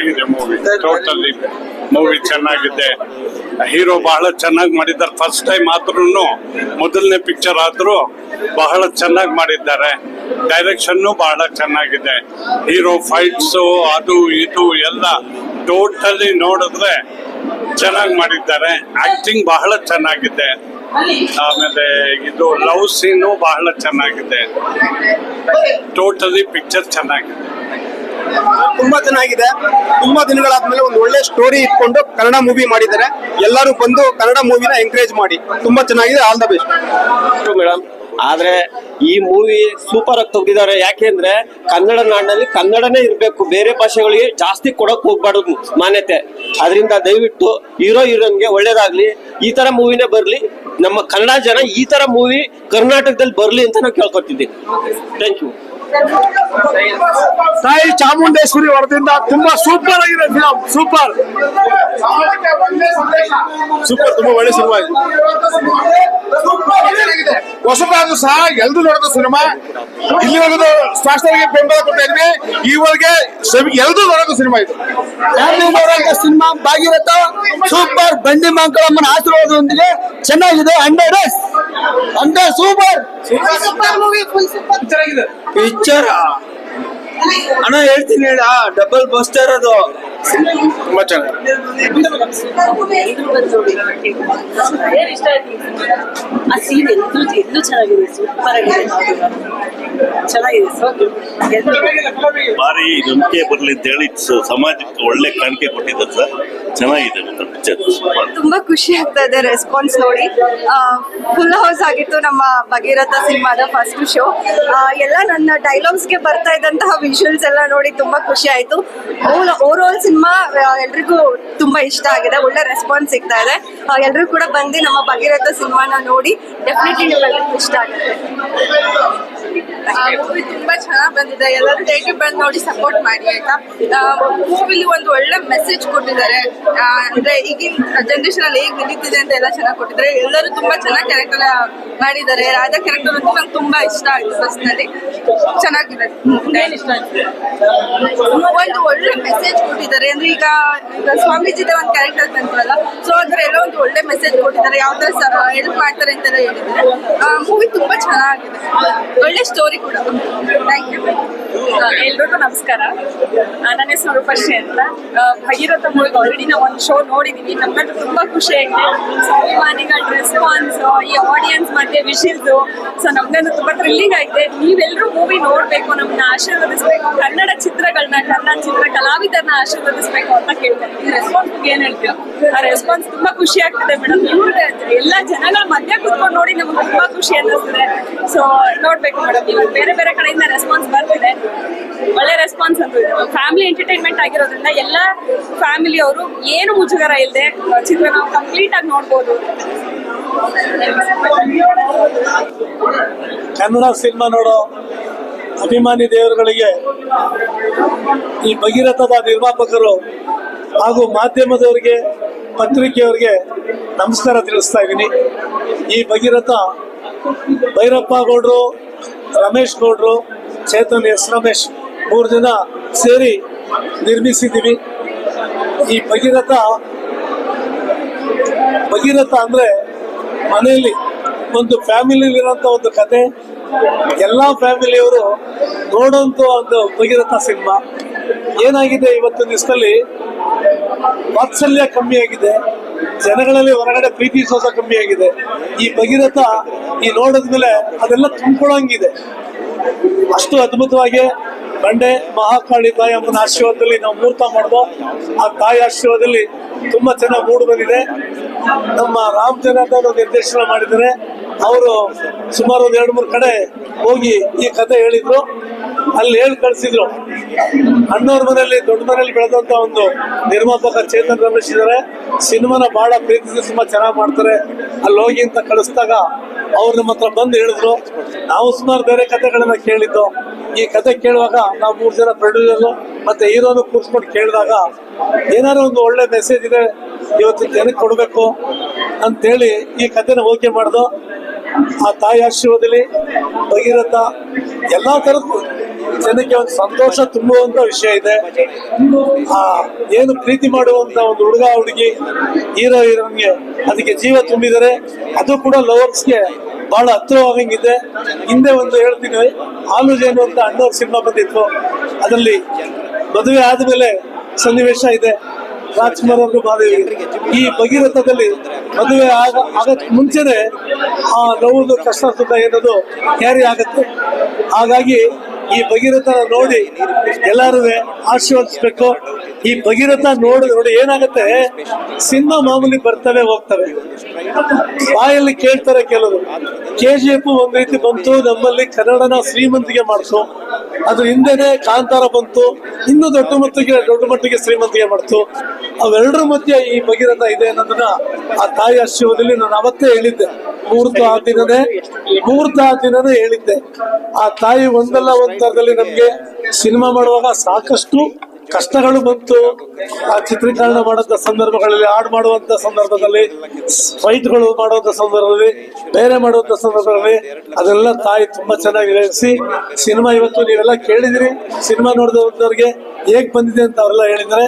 ಚೆನ್ನಾಗಿದೆ movie totally movie ಚೆನ್ನಾಗಿದೆ. Hero ಬಹಳ ಚೆನ್ನಾಗಿ ಮಾಡಿದ್ದಾರೆ. ಫಸ್ಟ್ ಟೈಮ್ ಆದ್ರೂ ಮೊದಲನೇ ಪಿಕ್ಚರ್ ಆದ್ರೂ ಬಹಳ ಚೆನ್ನಾಗಿ ಮಾಡಿದ್ದಾರೆ. ಡೈರೆಕ್ಷನ್ನು ಬಹಳ ಚೆನ್ನಾಗಿದೆ. ಹೀರೋ ಫೈಟ್ಸು ಅದು, ಇದು ಎಲ್ಲ ಟೋಟಲಿ ನೋಡಿದ್ರೆ ಚೆನ್ನಾಗಿ ಮಾಡಿದ್ದಾರೆ. ಆಕ್ಟಿಂಗ್ ಬಹಳ ಚೆನ್ನಾಗಿದೆ. ಆಮೇಲೆ ಇದು ಲವ್ ಸೀನು ಬಹಳ ಚೆನ್ನಾಗಿದೆ. ಟೋಟಲಿ ಪಿಕ್ಚರ್ ಚೆನ್ನಾಗಿದೆ. ತುಂಬಾ ಚೆನ್ನಾಗಿದೆ. ತುಂಬಾ ದಿನಗಳಾದ್ಮೇಲೆ ಒಂದು ಒಳ್ಳೆ ಸ್ಟೋರಿ ಇಟ್ಕೊಂಡು ಕನ್ನಡ ಮೂವಿ ಮಾಡಿದ್ದಾರೆ. ಎಲ್ಲರೂ ಬಂದು ಕನ್ನಡ ಮೂವಿನ ಎಂಕರೇಜ್ ಮಾಡಿ. ತುಂಬಾ ಚೆನ್ನಾಗಿದೆ. ಆಲ್ ದ ಬೆಸ್ಟ್ ಮೇಡಮ್ ಆದ್ರೆ ಈ ಮೂವಿ ಸೂಪರ್ ಆಗಿ ತೆಗೆದಿದ್ದಾರೆ. ಯಾಕೆಂದ್ರೆ ಕನ್ನಡ ನಾಡಿನಲ್ಲಿ ಕನ್ನಡನೇ ಇರಬೇಕು. ಬೇರೆ ಭಾಷೆಗಳಿಗೆ ಜಾಸ್ತಿ ಕೊಡಕ್ ಹೋಗ್ಬಾರ್ದು ಮಾನ್ಯತೆ. ಅದರಿಂದ ದಯವಿಟ್ಟು ಹೀರೋ ಹೀರೋನ್ಗೆ ಒಳ್ಳೇದಾಗ್ಲಿ. ಈ ತರ ಮೂವಿನೇ ಬರ್ಲಿ. ನಮ್ಮ ಕನ್ನಡ ಜನ ಈ ತರ ಮೂವಿ ಕರ್ನಾಟಕದಲ್ಲಿ ಬರ್ಲಿ ಅಂತ ನಾವು ಕೇಳ್ಕೊತಿದ್ದೀನಿ ಥ್ಯಾಂಕ್ ಯು ತಾಯಿ ಚಾಮುಂಡೇಶ್ವರಿ ವರದಿಂದ ತುಂಬಾ ಸೂಪರ್ ಆಗಿದೆ ಫಿಲಂ ಸೂಪರ್ ಸೂಪರ್ ತುಂಬಾ ಒಳ್ಳೆ ಸಿನಿಮಾ ಇದೆ ಹೊಸದಾದ್ರು ಸಹ ಎಲ್ರು ನೋಡಿದ ಸಿನಿಮಾ ಇಲ್ಲಿವರೆಗೂ ಸ್ಟಾರ್ಸ್ಗೆ ಬೆಂಬಲ ಕೊಡ್ತಾ ಇದ್ವಿ. ಈವರೆಗೆ ಎಲ್ರು ನೋಡೋದು ಸಿನಿಮಾ ಇದು. ಸಿನಿಮಾ ಭಾಗಿರಥ ಸೂಪರ್ ಬಂಡಿ ಮಂಕಳಮ್ಮನ ಆಶೀರ್ವಾದದೊಂದಿಗೆ ಚೆನ್ನಾಗಿದೆ. ಹಂಡ್ರೆಡ್ ಹಂಡ್ರೆಡ್ ಸೂಪರ್ ಪಿಕ್ಚರ್ ಅಣ್ಣ ಹೇಳ್ತೀನಿ ಹೇಳ. ಡಬಲ್ ಬಸ್ಟರ್ ಅದು. ತುಂಬಾ ಚೆನ್ನಾಗಿ ಏನ್ ಇಷ್ಟ ಆಯ್ತು ಆ ಸೀನ್ ಎಲ್ಲೂ ಎಲ್ಲೂ ಚೆನ್ನಾಗಿದೆ ಸೂಪರ್ ಆಗಿದೆ ಚೆನ್ನಾಗಿದೆ ಸರ್ ಭಾರಿ ನಂಬಿಕೆ ಬರಲಿ ಅಂತ ಹೇಳಿ ಸ- ಸಮಾಜಕ್ಕೆ ಒಳ್ಳೆ ಕಾಣಿಕೆ ಕೊಟ್ಟಿದ್ದಾರೆ ಸರ್ ಚೆನ್ನಾಗಿದೆ ಪಿಕ್ಚರ್ ತುಂಬಾ ಖುಷಿ ಆಗ್ತಾ ಇದೆ ರೆಸ್ಪಾನ್ಸ್ ನೋಡಿ. ಫುಲ್ ಹೌಸ್ ಆಗಿತ್ತು ನಮ್ಮ ಭಗೀರಥ ಸಿನಿಮಾದ ಫಸ್ಟ್ ಶೋ ಎಲ್ಲ ನನ್ನ ಡೈಲಾಗ್ಸ್ಗೆ ಬರ್ತಾ ಇದ್ದಂತಹ ವಿಜುವಲ್ಸ್ ಎಲ್ಲ ನೋಡಿ ತುಂಬಾ ಖುಷಿ ಆಯ್ತು. ಓವರ್ ಆಲ್ ಸಿನಿಮಾ ಎಲ್ರಿಗೂ ತುಂಬಾ ಇಷ್ಟ ಆಗಿದೆ. ಒಳ್ಳೆ ರೆಸ್ಪಾನ್ಸ್ ಸಿಗ್ತಾ ಇದೆ. ಎಲ್ರು ಕೂಡ ಬಂದು ನಮ್ಮ ಭಗೀರಥ ಸಿನಿಮಾನ ನೋಡಿ ಡೆಫಿನೆಟ್ಲಿ ನಿಮ್ಮೆಲ್ಲರಿಗೂ ಇಷ್ಟ ಆಗುತ್ತೆ. ಮೂವಿ ತುಂಬಾ ಚೆನ್ನಾಗಿ ಬಂದಿದೆ. ಎಲ್ಲರೂ ಥಿಯೇಟರ್ ಬಂದು ನೋಡಿ ಸಪೋರ್ಟ್ ಮಾಡಿ ಆಯ್ತಾ? ಮೂವಿಲಿ ಒಂದು ಒಳ್ಳೆ ಮೆಸೇಜ್ ಕೊಟ್ಟಿದ್ದಾರೆ. ಅಂದ್ರೆ ಈಗಿನ ಜನರೇಷನ್ ಅಲ್ಲಿ ಹೇಗೆ ನಡೀತಿದೆ ಅಂತ ಎಲ್ಲ ಚೆನ್ನಾಗಿ ಕೊಟ್ಟಿದ್ದಾರೆ. ಎಲ್ಲರೂ ತುಂಬಾ ಚೆನ್ನಾಗಿ ಕ್ಯಾರೆಕ್ಟರ್ ಮಾಡಿದ್ದಾರೆ. ರಾಧಾ ಕ್ಯಾರೆಕ್ಟರ್ ಅಂತೂ ನಂಗೆ ತುಂಬಾ ಇಷ್ಟ ಆಯ್ತು ಫಸ್ಟ್ನಲ್ಲಿ ಚೆನ್ನಾಗಿದೆ. ಒಂದು ಒಳ್ಳೆ ಮೆಸೇಜ್ ಕೊಟ್ಟಿದ್ದಾರೆ. ಅಂದ್ರೆ ಈಗ ಸ್ವಾಮೀಜಿ ಸ್ವಾಮೀಜಿದ ಒಂದು ಕ್ಯಾರೆಕ್ಟರ್ ಬಂತಲ್ಲ ಸೊ ಅಂದ್ರೆ ಎಲ್ಲ ಒಂದು ಒಳ್ಳೆ ಮೆಸೇಜ್ ಕೊಟ್ಟಿದ್ದಾರೆ. ಯಾವ ತರ ಹೆಲ್ಪ್ ಮಾಡ್ತಾರೆ ಅಂತೆಲ್ಲ ಹೇಳಿದ್ದಾರೆ. ಮೂವಿ ತುಂಬಾ ಚೆನ್ನಾಗಿದೆ. ಒಳ್ಳೆ ಸ್ಟೋರಿ ಕೂಡ. ಎಲ್ರಿಗೂ ನಮಸ್ಕಾರ. ನನ್ನ ಹೆಸರು ರೂಪಶ್ರೀ ಅಂತ. ಭಗೀರಥ ಮೂಲಕ ಆಲ್ರೆಡಿ ನಾವು ಒಂದು ಶೋ ನೋಡಿದೀವಿ. ನಮ್ಮದು ತುಂಬಾ ಖುಷಿ ಆಗಿದೆ ಸೊ ಅಭಿಮಾನಿಗಳ ರೆಸ್ಪಾನ್ಸ್ ಈ ಆಡಿಯನ್ಸ್ ಮತ್ತೆ ವಿಷಲ್ಸ್ ಸೊ ನಮ್ಗಂತೂ ತುಂಬಾ ಥ್ರಿಲ್ಲಿಂಗ್ ಆಗಿದೆ ನೀವೆಲ್ಲರೂ ಮೂವಿ ನೋಡ್ಬೇಕು ನಮ್ಮನ್ನ ಆಶೀರ್ವದಿಸ್ಬೇಕು. ಕನ್ನಡ ಚಿತ್ರಗಳನ್ನ, ಕನ್ನಡ ಚಿತ್ರ ಕಲಾವಿದರನ್ನ ಆಶೀರ್ವದಿಸ್ಬೇಕು ಅಂತ ಕೇಳ್ತಾರೆ. ಈ ರೆಸ್ಪಾನ್ಸ್ ಏನ್ ಹೇಳ್ತೀವಿ ಆ ರೆಸ್ಪಾನ್ಸ್ ತುಂಬಾ ಖುಷಿ ಆಗ್ತದೆ ಮೇಡಮ್. ಅಂತ ಎಲ್ಲ ಜನಗಳ ಮಧ್ಯ ಕುತ್ಕೊಂಡು ನೋಡಿ ನಮ್ಗೆ ತುಂಬಾ ಖುಷಿ ಅನ್ನಿಸ್ತದೆ. ಸೊ ನೋಡ್ಬೇಕು ಮೇಡಮ್. ಇವಾಗ ಬೇರೆ ಬೇರೆ ಕಡೆಯಿಂದ ರೆಸ್ಪಾನ್ಸ್ ಬರ್ತಿದೆ ಒಳ್ಳೆ ರೆಸ್ಪಾನ್ಸ್ ಅಂತ ಫ್ಯಾಮಿಲಿ ಎಂಟರ್ಟೈನ್ಮೆಂಟ್ ಆಗಿರೋದ್ರಿಂದ ಎಲ್ಲ ಫ್ಯಾಮಿಲಿ ಅವರು ಏನು ಮುಜುಗರ ಇಲ್ಲದೆ ಚಿತ್ರ ನಾವು ಕಂಪ್ಲೀಟ್ ಆಗಿ ನೋಡ್ಬೋದು. ಕನ್ನಡ ಸಿನಿಮಾ ನೋಡೋ ಅಭಿಮಾನಿ ದೇವರುಗಳಿಗೆ ಈ ಭಗೀರಥದ ನಿರ್ಮಾಪಕರು ಹಾಗೂ ಮಾಧ್ಯಮದವರಿಗೆ, ಪತ್ರಿಕೆಯವರಿಗೆ ನಮಸ್ಕಾರ ತಿಳಿಸ್ತಾ ಇದ್ದೀನಿ. ಈ ಭಗೀರಥ ಭೈರಪ್ಪ ಗೌಡ್ರು ರಮೇಶ್ ಗೌಡ್ರು, ಚೇತನ್ ಎಸ್ ರಮೇಶ್ ಮೂರು ಜನ ಸೇರಿ ನಿರ್ಮಿಸಿದ್ದೀವಿ. ಈ ಭಗೀರಥ ಭಗೀರಥ ಅಂದ್ರೆ ಮನೆಯಲ್ಲಿ ಒಂದು ಫ್ಯಾಮಿಲಿಲಿರೋಂಥ ಒಂದು ಕತೆ. ಎಲ್ಲ ಫ್ಯಾಮಿಲಿಯವರು ನೋಡುವಂತ ಒಂದು ಭಗೀರಥ ಸಿನಿಮಾ. ಏನಾಗಿದೆ ಇವತ್ತು ದಿವಸದಲ್ಲಿ ವಾತ್ಸಲ್ಯ ಕಮ್ಮಿ ಆಗಿದೆ ಜನಗಳಲ್ಲಿ ಹೊರಗಡೆ ಪ್ರೀತಿ ಸೋಸ ಕಮ್ಮಿ ಆಗಿದೆ. ಈ ಭಗೀರಥ ಈ ನೋಡಿದ್ಮೇಲೆ ಅದೆಲ್ಲ ತುಂಬಿಕೊಳ್ಳಂಗಿದೆ. ಅಷ್ಟು ಅದ್ಭುತವಾಗಿ ಬಂಡೆ ಮಹಾಕಾಳಿ ತಾಯಿ ಅಮ್ಮನ ಆಶೀರ್ವಾದದಲ್ಲಿ ನಾವು ಮೂರ್ತ ಮಾಡ್ದೋ, ಆ ತಾಯಿ ಆಶೀರ್ವಾದದಲ್ಲಿ ತುಂಬಾ ಚೆನ್ನಾಗಿ ಮೂಡಿ ಬಂದಿದೆ. ನಮ್ಮ ರಾಮ್ ನಿರ್ದೇಶನ ಮಾಡಿದ್ದಾರೆ. ಅವರು ಸುಮಾರು ಒಂದ್ ಎರಡು ಮೂರು ಕಡೆ ಹೋಗಿ ಈ ಕತೆ ಹೇಳಿದ್ರು. ಅಲ್ಲಿ ಹೇಳಿ ಕಳಿಸಿದ್ರು. ಅಣ್ಣವ್ರ ಮನೆಯಲ್ಲಿ ದೊಡ್ಡ ಮನೆಯಲ್ಲಿ ಬೆಳೆದಂತ ಒಂದು ನಿರ್ಮಾಪಕ ಚೇತನ್ ರಮೇಶ್ ಇದ್ದಾರೆ. ಸಿನಿಮಾನ ಬಹಳ ಪ್ರೀತಿಸಿ ತುಂಬಾ ಚೆನ್ನಾಗಿ ಮಾಡ್ತಾರೆ. ಅಲ್ಲಿ ಹೋಗಿ ಅಂತ ಕಳಿಸಿದಾಗ ಅವ್ರು ನಮ್ಮ ಹತ್ರ ಬಂದು ಹೇಳಿದ್ರು, ನಾವು ಸುಮಾರು ಬೇರೆ ಕಥೆಗಳನ್ನ ಕೇಳಿದ್ದು. ಈ ಕತೆ ಕೇಳುವಾಗ ನಾವು ಮೂರು ಜನ ಪ್ರೊಡ್ಯೂಸರ್ ಮತ್ತೆ ಹೀರೋನು ಕೂರ್ಸ್ಕೊಂಡು ಕೇಳಿದಾಗ ಏನಾದ್ರು ಒಂದು ಒಳ್ಳೆ ಮೆಸೇಜ್ ಇದೆ, ಇವತ್ತು ಜನಕ್ಕೆ ಕೊಡಬೇಕು ಅಂತೇಳಿ ಈ ಕಥೆನ ಓಕೆ ಮಾಡ್ದು, ಆ ತಾಯಿ ಆಶೀರ್ವಾದಲ್ಲಿ ಭಗೀರಥ ಎಲ್ಲಾ ತರದ ಜನಕ್ಕೆ ಒಂದು ಸಂತೋಷ ತುಂಬುವಂತ ವಿಷಯ ಇದೆ. ಏನು ಪ್ರೀತಿ ಮಾಡುವಂತ ಒಂದು ಹುಡುಗ, ಹುಡುಗಿ, ಹೀರೋ ಹೀರೋನ್ಗೆ ಅದಕ್ಕೆ ಜೀವ ತುಂಬಿದರೆ ಅದು ಕೂಡ ಲವರ್ಸ್ಗೆ ಬಹಳ ಹತ್ತಿರವಾಗಂಗಿದೆ. ಹಿಂದೆ ಒಂದು ಹೇಳ್ತೀನಿ, ಹಾಲು ಜೇನು ಅಂತ ಅಣ್ಣವ್ರ ಸಿನಿಮಾ ಬಂದಿತ್ತು. ಅದರಲ್ಲಿ ಮದುವೆ ಆದ್ಮೇಲೆ ಸನ್ನಿವೇಶ ಇದೆ. ರಾಜ್ಕುಮಾರ್ ಅವರು ಮಾದೇವಿ ಈ ಭಗೀರಥದಲ್ಲಿ ಮದುವೆ ಆಗ ಆಗಕ್ಕೆ ಮುಂಚೆನೆ ಆ ನೋವು ಕಷ್ಟ ಸುಖ ಏನದು ಕ್ಯಾರಿ ಆಗುತ್ತೆ. ಹಾಗಾಗಿ ಈ ಭಗೀರಥನ ನೋಡಿ ಎಲ್ಲರೂ ಆಶೀರ್ವದಿಸ್ಬೇಕು. ಈ ಭಗೀರಥ ನೋಡಿ ನೋಡಿ ಏನಾಗುತ್ತೆ? ಸಿನಿಮಾ ಮಾಮೂಲಿ ಬರ್ತವೆ, ಹೋಗ್ತವೆ. ಬಾಯಲ್ಲಿ ಕೇಳ್ತಾರೆ ಕೆಲವರು, ಕೆ ಜಿ ಎಫ್ ಒಂದ್ ರೀತಿ ಬಂತು, ನಮ್ಮಲ್ಲಿ ಕನ್ನಡನ ಶ್ರೀಮಂತಿಗೆ ಮಾಡ್ತು ಅದ್ರ ಹಿಂದೆನೆ ಕಾಂತಾರ ಬಂತು, ಇನ್ನು ದೊಡ್ಡ ಮಟ್ಟಿಗೆ ದೊಡ್ಡ ಮಟ್ಟಿಗೆ ಶ್ರೀಮಂತಿಗೆ ಮಾಡ್ತು ಅವೆರಡರ ಮಧ್ಯೆ ಈ ಭಗೀರಥ ಇದೆ ಅನ್ನೋದನ್ನ ಆ ತಾಯಿ ಆಶೀರ್ವಾದದಲ್ಲಿ ನಾನು ಅವತ್ತೇ ಹೇಳಿದ್ದೆ. ಮೂರ್ತ ಆ ದಿನನೇ ಮುಹೂರ್ತ ಆ ದಿನನೇ ಹೇಳಿದ್ದೆ. ಆ ತಾಯಿ ಒಂದಲ್ಲ ಒಂದ್ ತರದಲ್ಲಿ ನಮ್ಗೆ ಸಿನಿಮಾ ಮಾಡುವಾಗ ಸಾಕಷ್ಟು ಕಷ್ಟಗಳು ಬಂತು. ಆ ಚಿತ್ರೀಕರಣ ಮಾಡುವಂತ ಸಂದರ್ಭಗಳಲ್ಲಿ ಆಡ್ ಮಾಡುವಂತ ಸಂದರ್ಭದಲ್ಲಿ, ಫೈಟ್ಗಳು ಮಾಡುವಂತ ಸಂದರ್ಭದಲ್ಲಿ, ಬೇರೆ ಮಾಡುವಂತ ಸಂದರ್ಭದಲ್ಲಿ ಅದೆಲ್ಲ ತಾಯಿ ತುಂಬಾ ಚೆನ್ನಾಗಿ ನಡೆಸಿ ಸಿನಿಮಾ ಇವತ್ತು ನೀವೆಲ್ಲ ಕೇಳಿದಿರಿ. ಸಿನಿಮಾ ನೋಡಿದವ್ರಿಗೆ ಹೇಗ್ ಬಂದಿದೆ ಅಂತ ಅವರೆಲ್ಲ ಹೇಳಿದ್ರೆ